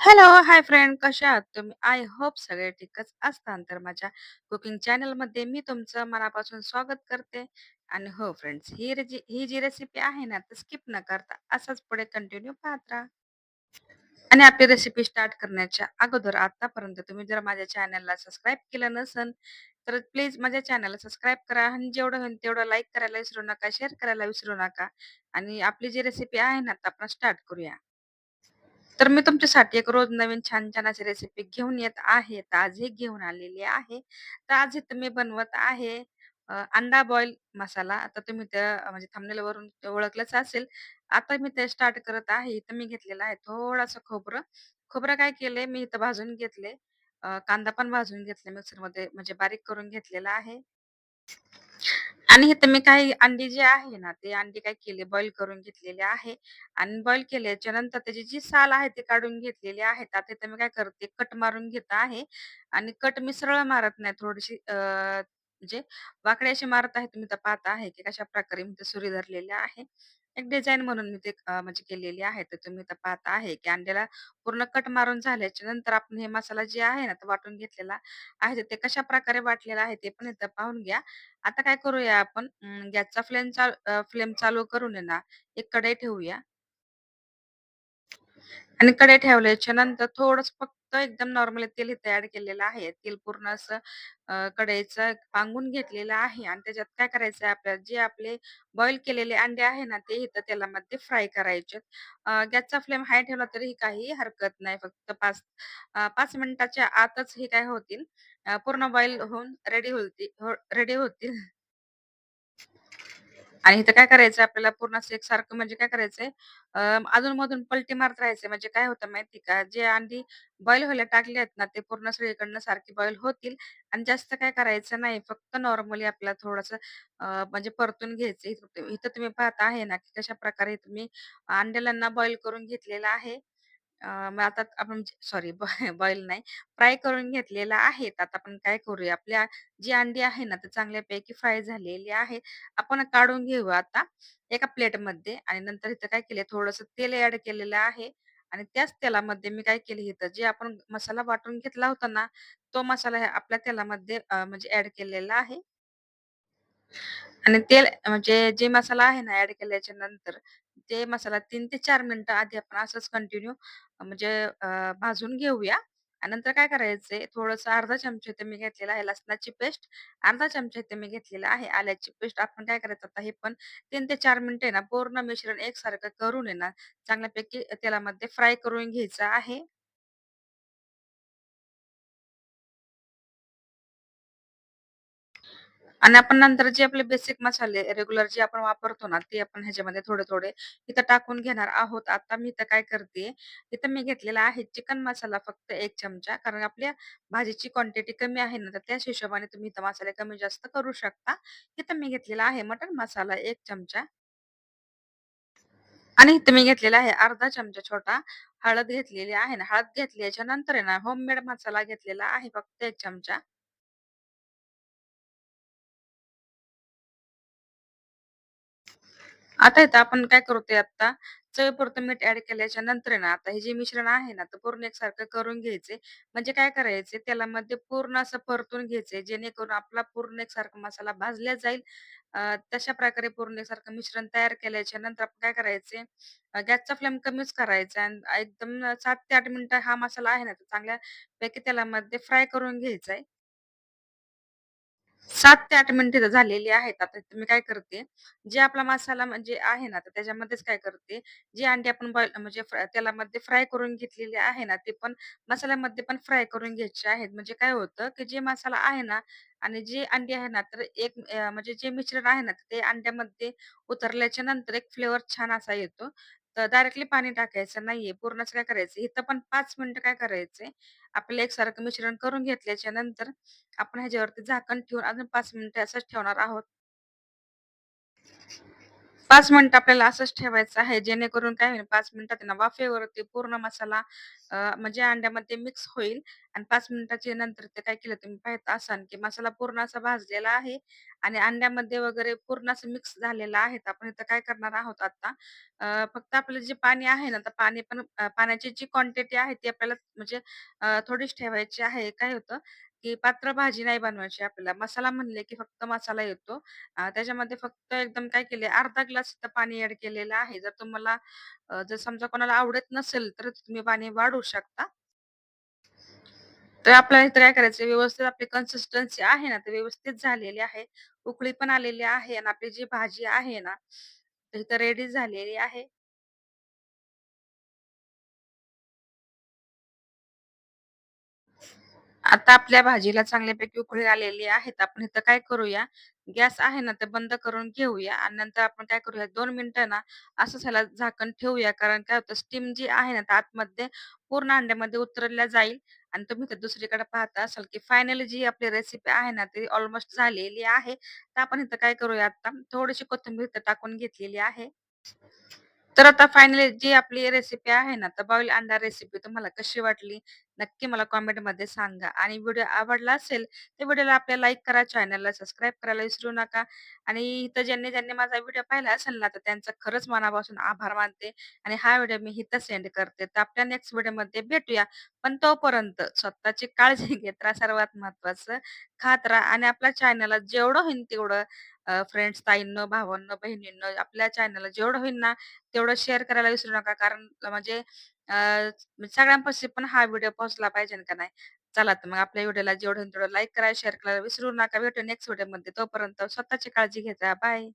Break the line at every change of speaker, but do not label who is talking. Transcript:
Hello, hi friend कशा आहात तुम्ही? आय होप सगळे ठीकच असताल. तर माझ्या कुकिंग चॅनलमध्ये मी तुमचं मनापासून स्वागत करते. आणि हो फ्रेंड्स, ही रेजी ही जी रेसिपी आहे ना, तर स्किप न करता असंच पुढे कंटिन्यू पाहत राहा. आणि आपली रेसिपी स्टार्ट करण्याच्या अगोदर आतापर्यंत तुम्ही जर माझ्या चॅनलला सबस्क्राईब केलं नसेल, तर प्लीज माझ्या चॅनलला सबस्क्राईब करा आणि जेवढं होईल तेवढं लाईक करायला विसरू नका, शेअर करायला विसरू नका. आणि आपली जी रेसिपी आहे ना, तर आपण स्टार्ट करूया. तर मी तुमच्यासाठी एक रोज नवीन छान-छान अशी रेसिपी घेऊन येत आहे. तर आजही घेऊन आलेली आहे. तर आज इथं मी बनवत आहे अ, अंडा बॉईल मसाला. आता तुम्ही त्या अ, म्हणजे थंबनेलवरून ओळखलंच असेल. आता मी ते स्टार्ट करत आहे. इथं मी घेतलेलं आहे थोडंसं खोबरं. खोबरं काय केलंय मी इथं भाजून घेतले. अ, कांदा पण भाजून घेतला मिक्सरमध्ये म्हणजे बारीक करून घेतलेला आहे. आणि इथं मी काही अंडी जी आहे ना, ते अंडी काय केले बॉईल करून घेतलेले आहे आणि बॉईल केल्याच्यानंतर त्याची जी साल आहे ती काढून घेतलेली आहे. आता इथं मी काय करते कट मारून घेत आहे आणि कट मी सरळ मारत नाही थोडीशी अ, म्हणजे वाकडे अशी मारत आहे. तुम्ही तर पाहत आहे की कशाप्रकारे मी ते सुरी धरलेली आहे. एक डिझाइन म्हणून मी ते अ, म्हणजे केलेली आहे. तर तुम्ही तर पाहत आहे की अंड्याला पूर्ण कट मारून झाल्याच्यानंतर आपण हे मसाला जे आहे ना, तो वाटून घेतलेला आहे. तर ते कशाप्रकारे वाटलेलं आहे ते पण इथं पाहून घ्या. आता काय करूया आपण अं, गॅसचा फ्लेम चाल अ, फ्लेम चालू करून आहे ना, एक कढई ठेवूया. आणि कढई ठेवल्याच्या नंतर थोडंसं फक्त एकदम नॉर्मली तेल इथे तयार केलेलं आहे. तेल पूर्ण असं अ, कढईचं पांगून घेतलेलं आहे आणि त्याच्यात काय करायचं आहे आपल्याला जे आपले बॉईल केलेले अंडे आहे ना, ते इथं तेलामध्ये फ्राय करायचे. अ, गॅसचा फ्लेम हाय ठेवला तरी काही हरकत नाही. फक्त 5 अ, 5 मिनिटाच्या आतच हे काय होतील अ, पूर्ण बॉईल होऊन रेडी होतील हो रेडी होतील. आणि इथं काय करायचं आपल्याला पूर्ण असं एकसारखं म्हणजे काय करायचंय अजून मधून पलटी मारत राहायचंय. म्हणजे काय होतं माहिती का, जे अंडी बॉईल व्हायला टाकले आहेत ना, ते पूर्ण सगळीकडनं सारखी बॉईल होतील आणि जास्त काय करायचं नाही. फक्त नॉर्मली आपल्याला थोडंसं अ, म्हणजे परतून घ्यायचं. इथं इथं तुम्ही पाहत आहे ना, की कशा प्रकारे तुम्ही अंड्याला ना बॉईल करून घेतलेलं आहे. अ, मग आता आपण सॉरी बॉईल नाही, फ्राय करून घेतलेला आहे. आता आपण काय करूया, आपल्या जी अंडी आहे ना, तर चांगल्यापैकी फ्राय झालेली आहे. आपण काढून घेऊ आता एका प्लेटमध्ये आणि नंतर इथं काय केलंय, थोडंसं तेल ॲड केलेलं आहे आणि त्याच तेलामध्ये मी काय केलं इथं, जे आपण मसाला वाटून घेतला होता ना, तो मसाला ह्या आपल्या तेलामध्ये अ, म्हणजे ॲड केलेला आहे. आणि तेल म्हणजे जे मसाला आहे ना, ॲड केल्याच्यानंतर ते मसाला 3 ते 4 मिनिटं आधी आपण असंच कंटिन्यू म्हणजे अ, भाजून घेऊया. आणि नंतर काय करायचंय, थोडंसं अर्धा चमचा इथे मी घेतलेला आहे लसणाची पेस्ट, अर्धा चमचा इथे मी घेतलेला आहे आल्याची पेस्ट. आपण काय करायचं आता हे पण 3 ते 4 मिनिटं आहे ना, पूर्ण मिश्रण एकसारखं करून आहे ना, चांगल्यापैकी तेलामध्ये फ्राय करून घ्यायचं आहे. आणि आपण नंतर जे आपले बेसिक मसाले रेग्युलर जे आपण वापरतो ना, ते आपण ह्याच्यामध्ये थोडे-थोडे इथं टाकून घेणार आहोत. आता मी इथं काय करते, इथं मी घेतलेला आहे चिकन मसाला फक्त एक चमचा. कारण आपल्या भाजीची क्वांटिटी कमी आहे ना, तर त्याच हिशोबाने तुम्ही इथं मसाले कमी जास्त करू शकता. इथं मी घेतलेला आहे मटन मसाला एक चमचा आणि इथं मी घेतलेला आहे अर्धा चमचा छोटा हळद घेतलेली आहे ना, हळद घेतल्याच्या नंतर आहे ना, होममेड मसाला घेतलेला आहे फक्त एक चमचा. आता इथं आपण काय करतोय आता, चवीपुरतं मीठ ऍड केल्याच्यानंतर आहे ना, आता हे जे मिश्रण आहे ना, तर पूर्ण एकसारखं करून घ्यायचे. म्हणजे काय करायचे, तेलामध्ये पूर्ण असं परतून घ्यायचे, जेणेकरून आपला पूर्ण एकसारखा मसाला भाजला जाईल. तशा प्रकारे पूर्ण एकसारखं मिश्रण तयार केल्याच्यानंतर आपण काय करायचे, गॅसचा फ्लेम कमीच करायचा आणि एकदम सात ते आठ मिनिटं हा मसाला आहे ना, तर चांगल्यापैकी तेलामध्ये फ्राय करून घ्यायचा आहे. सात ते आठ मिनिटे झालेली आहेत. आता मी काय करते, जे आपला मसाला म्हणजे आहे ना, तर त्याच्यामध्येच काय करते, जी अंडी आपण बॉईल म्हणजे फ्रा तेलामध्ये फ्राय करून घेतलेली आहे ना, ते पण मसाल्यामध्ये पण फ्राय करून घ्यायचे आहेत. म्हणजे काय होतं, की जे मसाला आहे ना आणि जे अंडी आहे ना, तर एक अ, म्हणजे जे मिश्रण आहे ना, ते अंड्यामध्ये उतरल्याच्या नंतर एक फ्लेवर छान असा येतो. तर डायरेक्टली पाणी टाकायचं नाहीये. पूर्णच काय करायचं, इथं पण 5 मिनिटं काय करायचंय, आपलं एकसारखं मिश्रण करून घेतल्याच्या नंतर आपण ह्याच्यावरती झाकण ठेवून अजून 5 मिनिटं असंच ठेवणार आहोत. पाच मिनिट आपल्याला असंच ठेवायचं आहे, जेणेकरून काय होईल पाच मिनिटात ना वाफेवरती पूर्ण मसाला म्हणजे अंड्यामध्ये मिक्स होईल आणि पाच मिनिटाच्या नंतर ते काय केलं तुम्ही पाहत असाल, की मसाला पूर्ण असा भाजलेला आहे आणि अंड्यामध्ये वगैरे पूर्ण असं मिक्स झालेला आहे. तर आपण इथं काय करणार आहोत आता फक्त आपलं जे पाणी आहे ना, तर पाणी पण पाण्याची जी क्वांटिटी आहे ती आपल्याला म्हणजे अ, थोडीच ठेवायची आहे. काय होतं, की पात्र भाजी नाही बनवायची आपल्याला. मसाला म्हणले की फक्त मसाला येतो. अ, त्याच्यामध्ये फक्त एकदम काय केले अर्धा ग्लास इथं पाणी ॲड केलेलं आहे. जर तुम्हाला अ, जर समजा कोणाला आवडत नसेल, तर तुम्ही पाणी वाढवू शकता. तर आपल्याला इथं काय करायचं व्यवस्थित आपली कन्सिस्टन्सी आहे ना, ती व्यवस्थित झालेली आहे. उकळी पण आलेली आहे आणि आपली जी भाजी आहे ना, तर इथं रेडी झालेली आहे. आता आपल्या भाजीला चांगल्यापैकी उकळी आलेली आहेत आपण इथं काय करूया, गॅस आहे ना, ते बंद करून घेऊया आणि नंतर आपण काय करूया 2 मिनिटं ना, असंच ह्याला झाकण ठेवूया. कारण काय होतं स्टीम जी आहे ना, तर आतमध्ये पूर्ण अंड्यामध्ये उतरल्या जाईल आणि तुम्ही ते दुसरीकडे पाहता असाल, की फायनली जी आपली रेसिपी आहे ना, ती ऑलमोस्ट झालेली आहे. तर आपण इथं काय करूया आता थोडीशी कोथिंबीर इथं टाकून घेतलेली आहे. तर आता फायनली जी आपली रेसिपी आहे ना, तर बॉईल अंडा रेसिपी तुम्हाला कशी वाटली? नक्की मला कमेंटमध्ये सांगा आणि व्हिडिओ आवडला असेल, तर व्हिडिओला आपल्या लाईक करा, चॅनलला सबस्क्राईब करायला विसरू नका आणि इथं ज्यांनी ज्यांनी माझा व्हिडिओ पाहिला असेल ना, तर त्यांचा खरंच मनापासून आभार मानते आणि हा व्हिडिओ मी इथं सेंड करते. तर आपल्या नेक्स्ट व्हिडिओमध्ये भेटूया. पण तोपर्यंत स्वतःची काळजी घेत राहा सर्वात महत्वाचं खात राहा आणि आपल्या चॅनलला जेवढं होईल तेवढं फ्रेंड्स, ताईंनो, भावांनो, बहिणींनो आपल्या चॅनलला जेवढं होईल ना, तेवढं शेअर करायला विसरू नका. कारण म्हणजे अ, सगळ्यांपाशी पण हा व्हिडिओ पोहोचला पाहिजे का नाही. चला तर मग आपल्या व्हिडिओला जेवढं होईल तेवढं लाईक करा, शेअर करायला विसरू नका. भेटू नेक्स्ट व्हिडिओमध्ये. तोपर्यंत स्वतःची काळजी घेत बाय.